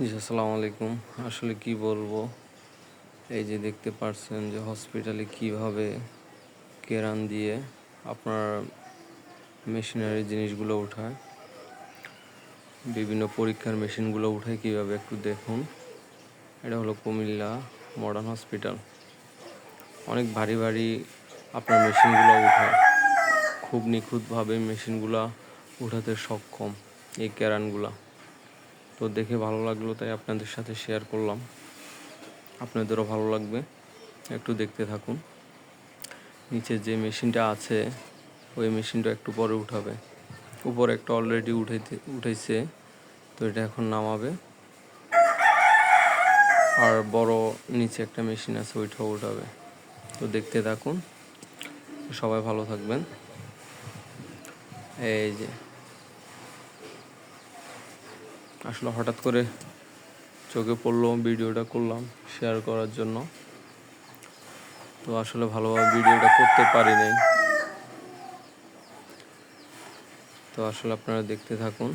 জি, আসসালামু আলাইকুম। আসলে কি বলব? এই যে দেখতে পারছেন যে হসপিটালে কীভাবে কেরান দিয়ে আপনার মেশিনারি জিনিসগুলো উঠায়, বিভিন্ন পরীক্ষার মেশিনগুলো উঠায় কীভাবে একটু দেখুন। এটা হলো কুমিল্লা মডার্ন হসপিটাল অনেক ভারী ভারী আপনার মেশিনগুলো উঠায়। খুব নিখুঁতভাবে মেশিনগুলো উঠাতে সক্ষম এই কেরানগুলা। তো দেখে ভালো লাগল, তাই আপনাদের সাথে শেয়ার করলাম। আপনাদেরও ভালো লাগবে, একটু দেখতে থাকুন। নিচে যে মেশিনটা আছে, ওই মেশিনটা একটু পরে উঠাবে। উপরে একটা অলরেডি উঠাইতে, উঠাইছে, তো এটা এখন নামাবে। আর বড় নিচে একটা মেশিন আছে, ওইটাও উঠাবে। তো দেখতে থাকুন। সবাই ভালো থাকবেন। এই যে আসলে হঠাৎ করে চোখে পড়ল, ভিডিওটা করলাম শেয়ার করার জন্য। তো আসলে ভালোভাবে ভিডিওটা করতে পারি নাই। তো আসলে আপনারা দেখতে থাকুন।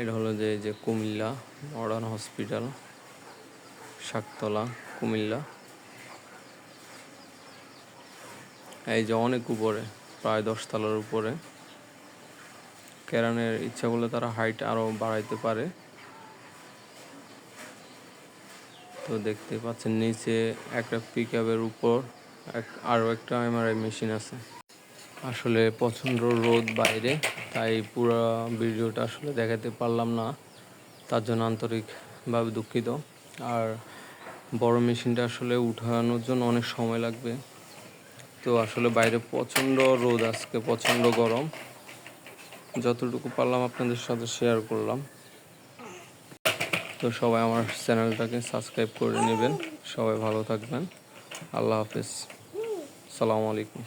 এটা হলো যে, এই যে কুমিল্লা, মডার্ন হসপিটাল শাকতলা কুমিল্লা। এই যে অনেক উপরে, প্রায় দশ তলার উপরে। কেরানের ইচ্ছা করলে তারা হাইট আরও বাড়াইতে পারে। তো দেখতে পাচ্ছেন নিচে একটা পিক আপের উপর আরও একটা এমআরআই মেশিন আছে। আসলে প্রচণ্ড রোদ বাইরে, তাই পুরো ভিডিওটা আসলে দেখাতে পারলাম না। তার জন্য আন্তরিকভাবে দুঃখিত। আর বড় মেশিনটা আসলে উঠানোর জন্য অনেক সময় লাগবে। তো আসলে বাইরে প্রচণ্ড রোদ, আজকে প্রচণ্ড গরম। যতটুকু পারলাম আপনাদের সাথে শেয়ার করলাম। তো সবাই আমার চ্যানেলটাকে সাবস্ক্রাইব করে নেবেন। সবাই ভালো থাকবেন। আল্লাহ হাফিজ। সালামু আলাইকুম।